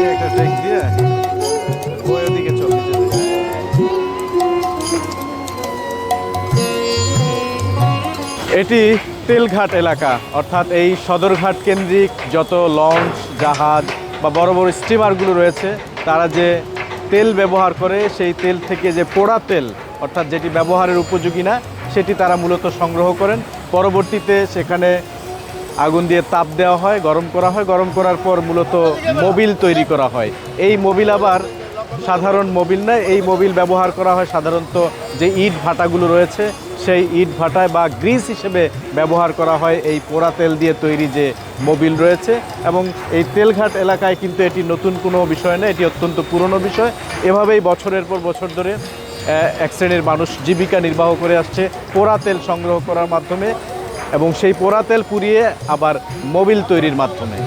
দিয়ে একটা দিয়ে দিকে চলে এটি তেলঘাট এলাকা, অর্থাৎ এই সদরঘাট কেন্দ্রিক যত লঞ্চ, জাহাজ বা বড় বড় স্টিমারগুলো রয়েছে, তারা যে তেল ব্যবহার করে, সেই তেল থেকে যে পোড়া তেল, অর্থাৎ যেটি ব্যবহারের উপযোগী না, সেটি তারা মূলত সংগ্রহ করেন। পরবর্তীতে সেখানে আগুন দিয়ে তাপ দেওয়া হয়, গরম করা হয়। গরম করার পর মূলত মোবিল তৈরি করা হয়। এই মোবিল আবার সাধারণ মোবিল নয়, এই মোবিল ব্যবহার করা হয় সাধারণত যে ইট ভাটাগুলো রয়েছে, সেই ইট ভাটায় বা গ্রিস হিসেবে ব্যবহার করা হয় এই পোড়া তেল দিয়ে তৈরি যে মোবিল রয়েছে। এবং এই তেলঘাট এলাকায় কিন্তু এটি নতুন কোনো বিষয় নয়, এটি অত্যন্ত পুরনো বিষয়। এভাবেই বছরের পর বছর ধরে এক শ্রেণির মানুষ জীবিকা নির্বাহ করে আসছে, পোড়া তেল সংগ্রহ করার মাধ্যমে। এবং সেই পোড়া তেল পুড়িয়ে আবার মোবিল তৈরির মাধ্যমে।